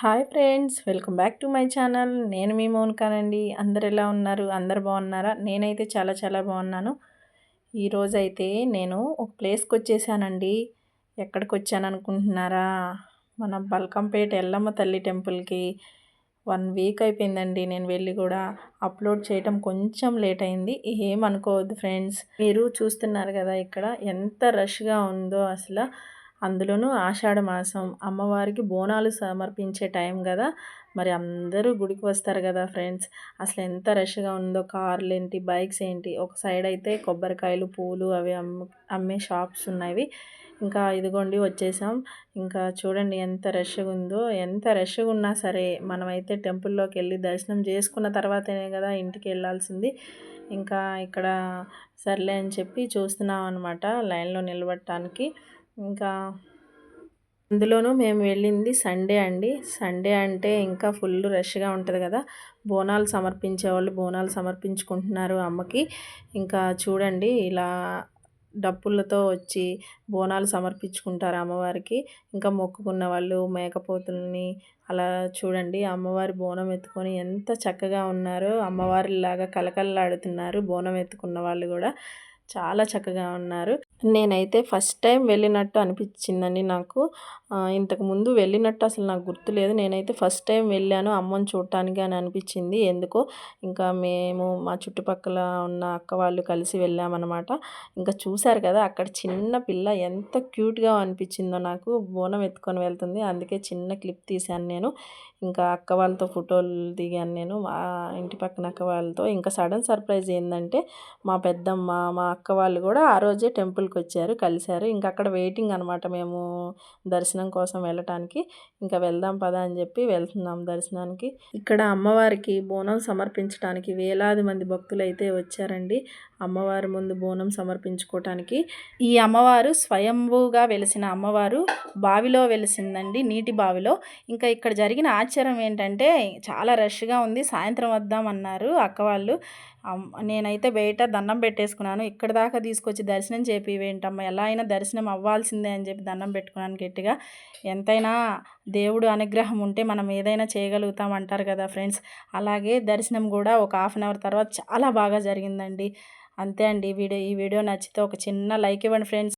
Hi friends welcome back to my channel. నేను మీ మోన్కానండి. అందరు ఎలా ఉన్నారు? అందరు బాగున్నారా? నేనైతే చాలా చాలా బాగున్నాను. ఈరోజైతే నేను ఒక ప్లేస్కి వచ్చేసానండి. ఎక్కడికి వచ్చాను అనుకుంటున్నారా? మన బల్కంపేట ఎల్లమ్మ తల్లి టెంపుల్కి వన్ వీక్ అయిపోయిందండి నేను వెళ్ళి కూడా. అప్లోడ్ చేయటం కొంచెం లేట్ అయింది. ఏమనుకోవద్దు ఫ్రెండ్స్. మీరు చూస్తున్నారు కదా ఇక్కడ ఎంత రష్గా ఉందో అసలు. అందులోనూ ఆషాఢ మాసం అమ్మవారికి బోనాలు సమర్పించే టైం కదా మరి అందరూ గుడికి వస్తారు కదా ఫ్రెండ్స్. అసలు ఎంత రష్గా ఉందో కార్లు ఏంటి బైక్స్ ఏంటి. ఒక సైడ్ అయితే కొబ్బరికాయలు పూలు అవి అమ్ము అమ్మే షాప్స్ ఉన్నాయి ఇంకా ఇదిగోండి వచ్చేసాం. ఇంకా చూడండి ఎంత రష్గా ఉందో ఎంత రష్గా ఉన్నా సరే మనమైతే టెంపుల్లోకి వెళ్ళి దర్శనం చేసుకున్న తర్వాతనే కదా ఇంటికి వెళ్ళాల్సింది. ఇంకా ఇక్కడ సర్లే అని చెప్పి చూస్తున్నాం అనమాట లైన్లో నిలబడటానికి. ఇంకా అందులోనూ మేము వెళ్ళింది సండే అండి. సండే అంటే ఇంకా ఫుల్ రష్గా ఉంటుంది కదా. బోనాలు సమర్పించే వాళ్ళు బోనాలు సమర్పించుకుంటున్నారు అమ్మకి. ఇంకా చూడండి ఇలా డప్పులతో వచ్చి బోనాలు సమర్పించుకుంటారు అమ్మవారికి. ఇంకా మొక్కుకున్న వాళ్ళు మేకపోతుల్ని అలా చూడండి అమ్మవారి బోనం ఎత్తుకొని ఎంత చక్కగా ఉన్నారో. అమ్మవారిలాగా కలకల్లాడుతున్నారు బోనం ఎత్తుకున్న వాళ్ళు కూడా. చాలా చక్కగా ఉన్నారు. నేనైతే ఫస్ట్ టైం వెళ్ళినట్టు అనిపించిందండి నాకు. ఇంతకు ముందు వెళ్ళినట్టు అసలు నాకు గుర్తులేదు. నేనైతే ఫస్ట్ టైం వెళ్ళాను అమ్మని చూడటానికి అని అనిపించింది. ఎందుకో ఇంకా మేము మా చుట్టుపక్కల ఉన్న అక్క వాళ్ళు కలిసి వెళ్ళామన్నమాట. ఇంకా చూశారు కదా అక్కడ చిన్న పిల్ల ఎంత క్యూట్గా అనిపించిందో నాకు. బోనం ఎత్తుకొని వెళ్తుంది. అందుకే చిన్న క్లిప్ తీశాను నేను. ఇంకా అక్క వాళ్ళతో ఫోటోలు దిగాను నేను. మా ఇంటి పక్కన అక్క వాళ్ళతో. ఇంకా సడన్ సర్ప్రైజ్ ఏంటంటే మా పెద్దమ్మ మా అక్క వాళ్ళు కూడా ఆ రోజే టెంపుల్కి వచ్చారు కలిశారు. ఇంకా అక్కడ వెయిటింగ్ అనమాట మేము దర్శనం కోసం వెళ్ళటానికి. ఇంకా వెళ్దాం పదా అని చెప్పి వెళ్తున్నాం దర్శనానికి. ఇక్కడ అమ్మవారికి బోనం సమర్పించడానికి వేలాది మంది భక్తులు అయితే వచ్చారండి. అమ్మవారి ముందు బోనం సమర్పించుకోవటానికి ఈ అమ్మవారు స్వయంభూగా వెలిసిన అమ్మవారు బావిలో వెలిసిందండి నీటి బావిలో. ఇంకా ఇక్కడ జరిగిన ఆశ్చర్యం ఏంటంటే చాలా రష్గా ఉంది సాయంత్రం వద్దామన్నారు అక్క వాళ్ళు. నేనైతే బయట దండం పెట్టేసుకున్నాను. ఇక్కడ దాకా తీసుకొచ్చి దర్శనం చేపి చేపివేంటమ్మా ఎలా అయినా దర్శనం అవ్వాల్సిందే అని చెప్పి దండం పెట్టుకున్నాను గట్టిగా. ఎంతైనా దేవుడు అనుగ్రహం ఉంటే మనం ఏదైనా చేయగలుగుతాం అంటారు కదా ఫ్రెండ్స్. అలాగే దర్శనం కూడా ఒక హాఫ్ అన్ అవర్ తర్వాత చాలా బాగా జరిగిందండి. అంతే అండి. వీడియో ఈ వీడియో నచ్చితే ఒక చిన్న లైక్ ఇవ్వండి ఫ్రెండ్స్.